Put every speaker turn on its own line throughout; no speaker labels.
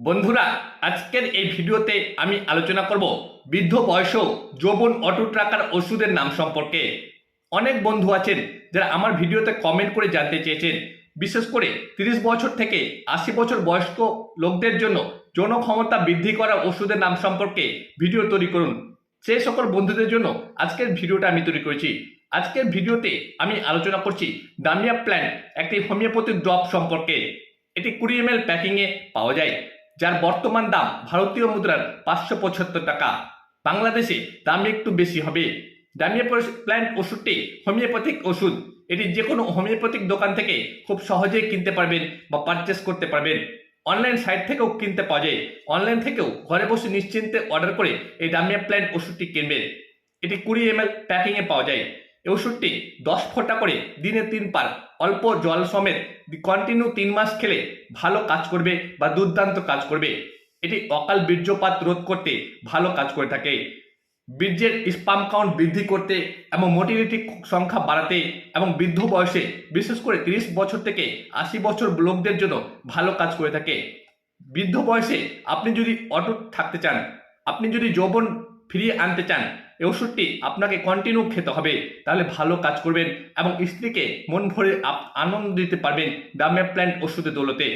বন্ধুরা, আজকের এই ভিডিওতে আমি আলোচনা করব বৃদ্ধ বয়সেও যৌবন অটুট রাখার ওষুধের নাম সম্পর্কে। অনেক বন্ধু আছেন যারা আমার ভিডিওতে কমেন্ট করে জানতে চেয়েছেন। বিশেষ করে তিরিশ বছর থেকে আশি বছর বয়স্ক লোকদের জন্য যৌন ক্ষমতা বৃদ্ধি করা ওষুধের নাম সম্পর্কে ভিডিও তৈরি করুন। সেই সকল বন্ধুদের জন্য আজকের ভিডিওটা আমি তৈরি করেছি। আজকের ভিডিওতে আমি আলোচনা করছি ডামিয়া প্ল্যান একটি হোমিওপ্যাথি ড্রপ সম্পর্কে। এটি কুড়ি এম এল প্যাকিংয়ে পাওয়া যায়। যার বর্তমান দাম ভারতীয় মুদ্রার পাঁচশো পঁচাত্তর টাকা। বাংলাদেশে দাম একটু বেশি হবে। ডামিয়া প্ল্যান্ট ওষুধটি হোমিওপ্যাথিক ওষুধ। এটি যে কোনো হোমিওপ্যাথিক দোকান থেকে খুব সহজেই কিনতে পারবেন বা পারচেস করতে পারবেন। অনলাইন সাইট থেকেও কিনতে পাওয়া যায়। অনলাইন থেকেও ঘরে বসে নিশ্চিন্তে অর্ডার করে এই ডামিয়া প্ল্যান্ট ওষুধটি কিনবেন। এটি কুড়ি এম প্যাকিংয়ে পাওয়া যায়। ওষুধটি দশ ফোঁটা করে দিনে তিন পার, অল্প জল সমেত কন্টিনিউ তিন মাস খেলে ভালো কাজ করবে বা দুর্দান্ত কাজ করবে। এটি অকাল বীর্যপাত রোধ করতে ভালো কাজ করে থাকে। বীর্যের স্পাম কাউন্ট বৃদ্ধি করতে এবং মোটিলিটি সংখ্যা বাড়াতে এবং বৃদ্ধ বয়সে বিশেষ করে তিরিশ বছর থেকে আশি বছর লোকদের জন্য ভালো কাজ করে থাকে। বৃদ্ধ বয়সে আপনি যদি অটুট থাকতে চান, আপনি যদি যৌবন ফিরিয়ে আনতে চান এই ওষুধটি আপনাকে কন্টিনিউ খেতে হবে। তাহলে ভালো কাজ করবেন এবং স্ত্রীকে মন ভরে আনন্দ দিতে পারবেন ডামিয়া প্ল্যান্ট ওষুধের দৌলতে।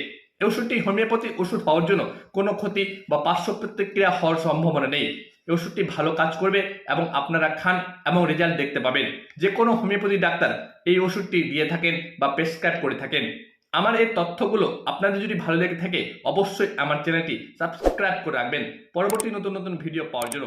এই ওষুধটি হোমিওপ্যাথি ওষুধ হওয়ার জন্য কোনো ক্ষতি বা পার্শ্ব প্রতিক্রিয়া হওয়ার সম্ভাবনা নেই। এই ওষুধটি ভালো কাজ করবে এবং আপনারা খান এবং রেজাল্ট দেখতে পাবেন। যে কোনো হোমিওপ্যাথি ডাক্তার এই ওষুধটি দিয়ে থাকেন বা প্রেসক্রাইব করে থাকেন। আমার এই তথ্যগুলো আপনাদের যদি ভালো লেগে থাকে, অবশ্যই আমার চ্যানেলটি সাবস্ক্রাইব করে রাখবেন। পরবর্তী নতুন নতুন ভিডিও পাওয়ার জন্য।